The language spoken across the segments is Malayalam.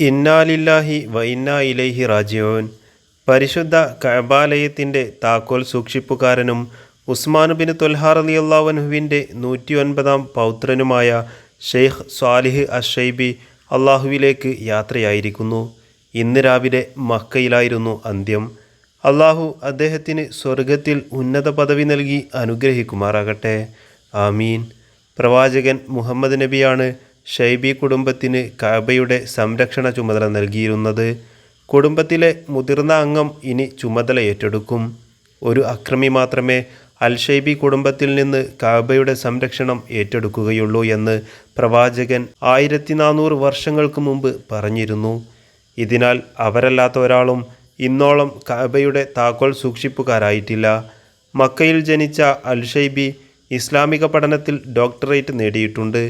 ഇന്നാലില്ലാഹി വ ഇന്നാ ഇലൈഹി റാജിയോൻ പരിശുദ്ധ കബാലയത്തിന്റെ താക്കോൽ സൂക്ഷിപ്പുകാരനും ഉസ്മാൻ തൊൽഹാർ അലി അള്ളാഹുവിന്റെ നൂറ്റി ഒൻപതാം പൗത്രനുമായ ഷെയ്ഖ് സ്വാലിഹ് അഷൈബി അള്ളാഹുവിലേക്ക് യാത്രയായിരിക്കുന്നു. ഇന്ന് രാവിലെ മക്കയിലായിരുന്നു അന്ത്യം. അള്ളാഹു അദ്ദേഹത്തിന് സ്വർഗത്തിൽ ഉന്നത പദവി നൽകി അനുഗ്രഹിക്കുമാറാകട്ടെ. ആമീൻ. പ്രവാചകൻ മുഹമ്മദ് നബിയാണ് ഷൈബി കുടുംബത്തിന് കാബയുടെ സംരക്ഷണ ചുമതല നൽകിയിരുന്നത്. കുടുംബത്തിലെ മുതിർന്ന അംഗം ഇനി ചുമതല ഏറ്റെടുക്കും. ഒരു അക്രമി മാത്രമേ അൽ ഷൈബി കുടുംബത്തിൽ നിന്ന് കാബയുടെ സംരക്ഷണം ഏറ്റെടുക്കുകയുള്ളൂ എന്ന് പ്രവാചകൻ ആയിരത്തി നാനൂറ് വർഷങ്ങൾക്ക് മുമ്പ് പറഞ്ഞിരുന്നു. ഇതിനാൽ അവരല്ലാത്ത ഒരാളും ഇന്നോളം കാബയുടെ താക്കോൽ സൂക്ഷിപ്പുകാരായിട്ടില്ല. മക്കയിൽ ജനിച്ച അൽ ഷൈബി ഇസ്ലാമിക പഠനത്തിൽ ഡോക്ടറേറ്റ് നേടിയിട്ടുണ്ട്.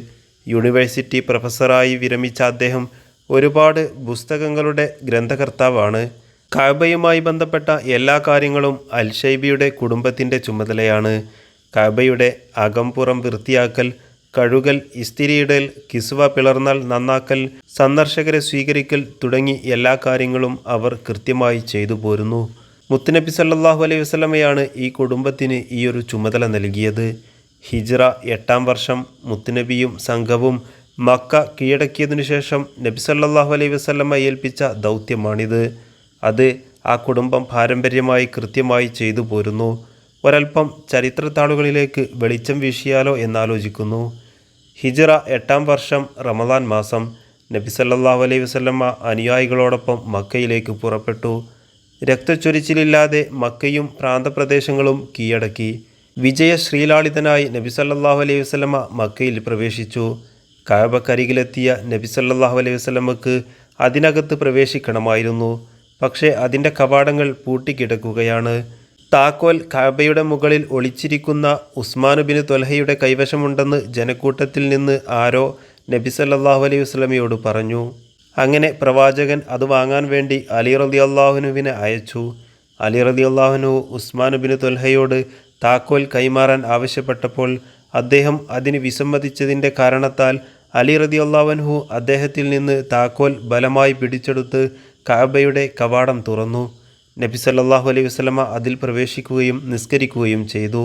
യൂണിവേഴ്സിറ്റി പ്രൊഫസറായി വിരമിച്ച അദ്ദേഹം ഒരുപാട് പുസ്തകങ്ങളുടെ ഗ്രന്ഥകർത്താവാണ്. കാബയുമായി ബന്ധപ്പെട്ട എല്ലാ കാര്യങ്ങളും അൽ ഷൈബിയുടെ കുടുംബത്തിന്റെ ചുമതലയാണ്. കാബയുടെ അകംപുറം വൃത്തിയാക്കൽ കഴുകൽ ഇസ്തിരിയിടൽ കിസുവ പിളർന്നാൽ നന്നാക്കൽ സന്ദർശകരെ സ്വീകരിക്കൽ തുടങ്ങി എല്ലാ കാര്യങ്ങളും അവർ കൃത്യമായി ചെയ്തു പോരുന്നു. മുത്തുനബി സല്ലാഹു അലൈഹി വസ്ലമയാണ് ഈ കുടുംബത്തിന് ഈയൊരു ചുമതല നൽകിയത്. ഹിജ്റ എട്ടാം വർഷം മുത്തുനബിയും സംഘവും മക്ക കീഴടക്കിയതിനു ശേഷം നബി സല്ലല്ലാഹു അലൈഹി വസല്ലമ ഏൽപ്പിച്ച ദൗത്യമാണിത്. അത് ആ കുടുംബം പാരമ്പര്യമായി കൃത്യമായി ചെയ്തു പോരുന്നു. ഒരൽപ്പം ചരിത്രത്താളുകളിലേക്ക് വെളിച്ചം വീശിയാലോ എന്നാലോചിക്കുന്നു. ഹിജ്റ എട്ടാം വർഷം റമദാൻ മാസം നബി സല്ലല്ലാഹു അലൈഹി വസല്ലമ അനുയായികളോടൊപ്പം മക്കയിലേക്ക് പുറപ്പെട്ടു. രക്തച്ചൊരിച്ചിലില്ലാതെ മക്കയും പ്രാന്തപ്രദേശങ്ങളും കീഴടക്കി. വിജയ ശ്രീലാളിതനായി നബി സല്ലല്ലാഹു അലൈഹി വസല്ലമ മക്കയിൽ പ്രവേശിച്ചു. കാബക്കരികിലെത്തിയ നബി സല്ലല്ലാഹു അലൈഹി വസല്ലമക്ക് അതിനകത്ത് പ്രവേശിക്കണമായിരുന്നു. പക്ഷേ അതിന്റെ കവാടങ്ങൾ പൂട്ടിക്കിടക്കുകയാണ്. താക്കോൽ കഅബയുടെ മുകളിൽ ഒളിച്ചിരിക്കുന്ന ഉസ്മാൻ ബിൻ തൊൽഹയുടെ കൈവശമുണ്ടെന്ന് ജനക്കൂട്ടത്തിൽ നിന്ന് ആരോ നബി സല്ലല്ലാഹു അലൈഹി വസ്ലമയോട് പറഞ്ഞു. അങ്ങനെ പ്രവാചകൻ അത് വാങ്ങാൻ വേണ്ടി അലി റതി അള്ളാഹുനുവിനെ അയച്ചു. അലി റതി അള്ളാഹുനു ഉസ്മാൻ ബിൻ തൊൽഹയോട് താക്കോൽ കൈമാറാൻ ആവശ്യപ്പെട്ടപ്പോൾ അദ്ദേഹം അതിന് വിസമ്മതിച്ചതിന്റെ കാരണത്താൽ അലി റതി അള്ളാഹുൻഹു അദ്ദേഹത്തിൽ നിന്ന് താക്കോൽ ബലമായി പിടിച്ചെടുത്ത് കാബയുടെ കവാടം തുറന്നു. നബി സല്ലല്ലാഹു അലൈഹി വസ്ലമ അതിൽ പ്രവേശിക്കുകയും നിസ്കരിക്കുകയും ചെയ്തു.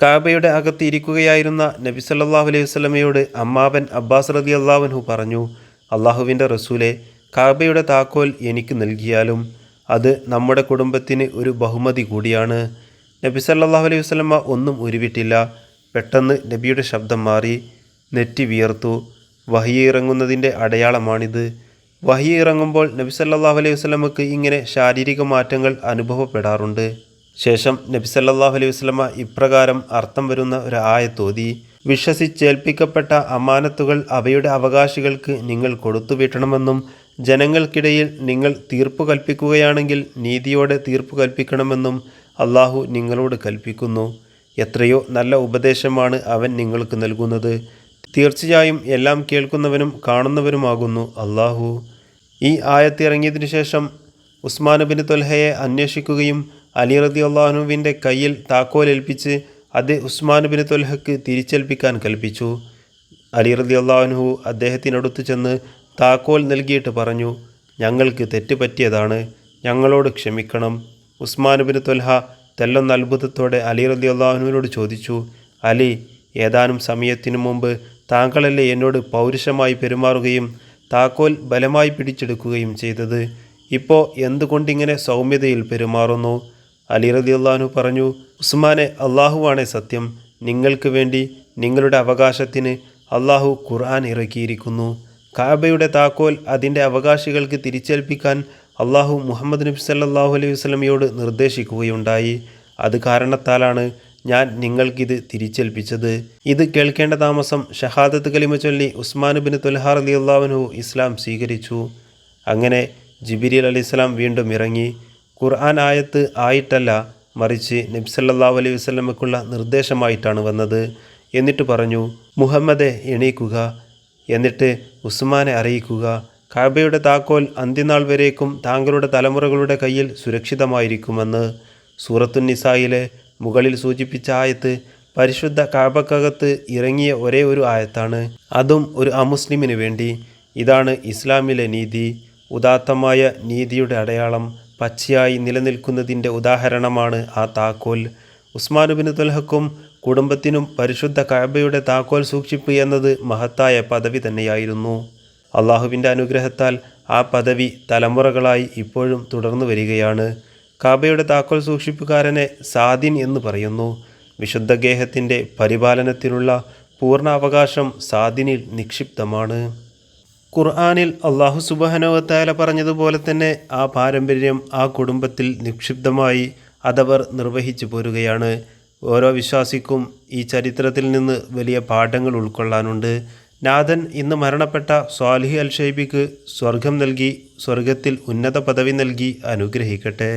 കാബയുടെ അകത്ത് ഇരിക്കുകയായിരുന്ന നബി സല്ലല്ലാഹു അലൈഹി വസ്ലമയോട് അമ്മാവൻ അബ്ബാസ് റതി അള്ളാഹുൻഹു പറഞ്ഞു അള്ളാഹുവിന്റെ റസൂലെ കാബയുടെ താക്കോൽ എനിക്ക് നൽകിയാലും അത് നമ്മുടെ കുടുംബത്തിന് ഒരു ബഹുമതി കൂടിയാണ്. നബി സല്ലാഹു അലൈഹി വസ്ലമ ഒന്നും ഉരുവിട്ടില്ല. പെട്ടെന്ന് നബിയുടെ ശബ്ദം മാറി നെറ്റി വിയർത്തു. വഹിയ ഇറങ്ങുന്നതിന്റെ അടയാളമാണിത്. വഹിയ ഇറങ്ങുമ്പോൾ നബി സല്ലല്ലാഹു അലൈഹി വസ്ലമക്ക് ഇങ്ങനെ ശാരീരിക മാറ്റങ്ങൾ അനുഭവപ്പെടാറുണ്ട്. ശേഷം നബി സല്ലല്ലാഹു അലൈഹി വസ്ലമ ഇപ്രകാരം അർത്ഥം വരുന്ന ഒരു ആയത്തോതി വിശ്വസിച്ചേൽപ്പിക്കപ്പെട്ട അമാനത്തുകൾ അവയുടെ അവകാശികൾക്ക് നിങ്ങൾ കൊടുത്തുവിട്ടണമെന്നും ജനങ്ങൾക്കിടയിൽ നിങ്ങൾ തീർപ്പു കൽപ്പിക്കുകയാണെങ്കിൽ നീതിയോടെ തീർപ്പു കൽപ്പിക്കണമെന്നും അള്ളാഹു നിങ്ങളോട് കൽപ്പിക്കുന്നു. എത്രയോ നല്ല ഉപദേശമാണ് അവൻ നിങ്ങൾക്ക് നൽകുന്നത്. തീർച്ചയായും എല്ലാം കേൾക്കുന്നവനും കാണുന്നവനുമാകുന്നു അള്ളാഹു. ഈ ആയത്തിറങ്ങിയതിനു ശേഷം ഉസ്മാൻ ബിൻ തൊൽഹയെ അന്വേഷിക്കുകയും അലി റതി അള്ളാഹുവിന്റെ കയ്യിൽ താക്കോലേൽപ്പിച്ച് അത് ഉസ്മാൻ ബിൻ തൊൽഹക്ക് തിരിച്ചേൽപ്പിക്കാൻ കൽപ്പിച്ചു. അലി റതി അള്ളാഹുഹു അദ്ദേഹത്തിനടുത്ത് ചെന്ന് താക്കോൽ നൽകിയിട്ട് പറഞ്ഞു ഞങ്ങൾക്ക് തെറ്റ് പറ്റിയതാണ്. ഞങ്ങളോട് ക്ഷമിക്കണം. ഉസ്മാൻ ബിൻ തൊൽഹ തെല്ലൊന്ന് അത്ഭുതത്തോടെ അലി റതി അള്ളാഹുവിനോട് ചോദിച്ചു അലി ഏതാനും സമയത്തിനു മുമ്പ് താങ്കളല്ലേ എന്നോട് പൗരുഷമായി പെരുമാറുകയും താക്കോൽ ബലമായി പിടിച്ചെടുക്കുകയും ചെയ്തത്? ഇപ്പോൾ എന്തുകൊണ്ടിങ്ങനെ സൗമ്യതയിൽ പെരുമാറുന്നു? അലി റതി അള്ളാഹു പറഞ്ഞു ഉസ്മാനെ അള്ളാഹുവാണെ സത്യം. നിങ്ങൾക്ക് വേണ്ടി നിങ്ങളുടെ അവകാശത്തിന് അള്ളാഹു ഖുർആൻ ഇറക്കിയിരിക്കുന്നു. കാബയുടെ താക്കോൽ അതിന്റെ അവകാശികൾക്ക് തിരിച്ചേൽപ്പിക്കാൻ അള്ളാഹു മുഹമ്മദ് നബി സല്ലാഹു അലൈഹി വസ്ലമയോട് നിർദ്ദേശിക്കുകയുണ്ടായി. അത് കാരണത്താലാണ് ഞാൻ നിങ്ങൾക്കിത് തിരിച്ചേൽപ്പിച്ചത്. ഇത് കേൾക്കേണ്ട താമസം ഷഹാദത്ത് കലിമ ചൊല്ലി ഉസ്മാൻ ബിൻ തുൽഹാർ അലി അള്ളാഹുനു ഇസ്ലാം സ്വീകരിച്ചു. അങ്ങനെ ജിബിരിൽ അലി ഇസ്ലാം വീണ്ടും ഇറങ്ങി. ഖുർആൻ ആയത്ത് ആയിട്ടല്ല മറിച്ച് നബി സല്ലല്ലാഹു അലൈഹി വസല്ലമക്കുള്ള നിർദ്ദേശമായിട്ടാണ് വന്നത്. എന്നിട്ട് പറഞ്ഞു മുഹമ്മദെ എണീക്കുക. എന്നിട്ട് ഉസ്മാനെ അറിയിക്കുക. കാബയുടെ താക്കോൽ അന്തിനാൾ വരേക്കും താങ്കളുടെ തലമുറകളുടെ കയ്യിൽ സുരക്ഷിതമായിരിക്കുമെന്ന് സൂറത്തുന്നിസായിലെ മുകളിൽ സൂചിപ്പിച്ച ആയത്ത് പരിശുദ്ധ കാബക്കകത്ത് ഇറങ്ങിയ ഒരേ ഒരു ആയത്താണ്. അതും ഒരു അമുസ്ലിമിന് വേണ്ടി. ഇതാണ് ഇസ്ലാമിലെ നീതി. ഉദാത്തമായ നീതിയുടെ അടയാളം പച്ചയായി നിലനിൽക്കുന്നതിന്റെ ഉദാഹരണമാണ് ആ താക്കോൽ. ഉസ്മാനുബിന് തുൽഹക്കും കുടുംബത്തിനും പരിശുദ്ധ കഅബയുടെ താക്കോൽ സൂക്ഷിപ്പ് എന്നത് മഹത്തായ പദവി തന്നെയായിരുന്നു. അള്ളാഹുവിന്റെ അനുഗ്രഹത്താൽ ആ പദവി തലമുറകളായി ഇപ്പോഴും തുടർന്നു വരികയാണ്. കാബയുടെ താക്കോൽ സൂക്ഷിപ്പുകാരനെ സാദിൻ എന്ന് പറയുന്നു. വിശുദ്ധ ഗേഹത്തിന്റെ പരിപാലനത്തിനുള്ള പൂർണ അവകാശം സാദിനിൽ നിക്ഷിപ്തമാണ്. ഖുർആാനിൽ അള്ളാഹു സുബഹനോവത്തായ പറഞ്ഞതുപോലെ തന്നെ ആ പാരമ്പര്യം ആ കുടുംബത്തിൽ നിക്ഷിപ്തമായി അതവർ നിർവഹിച്ചു പോരുകയാണ്. ഓരോ വിശ്വാസിക്കും ഈ ചരിത്രത്തിൽ നിന്ന് വലിയ പാഠങ്ങൾ ഉൾക്കൊള്ളാനുണ്ട്. നാഥൻ ഇന്ന് മരണപ്പെട്ട സ്വാലിഹി അൽ ഷൈബിക്ക് സ്വർഗം നൽകി സ്വർഗത്തിൽ ഉന്നത പദവി നൽകി അനുഗ്രഹിക്കട്ടെ.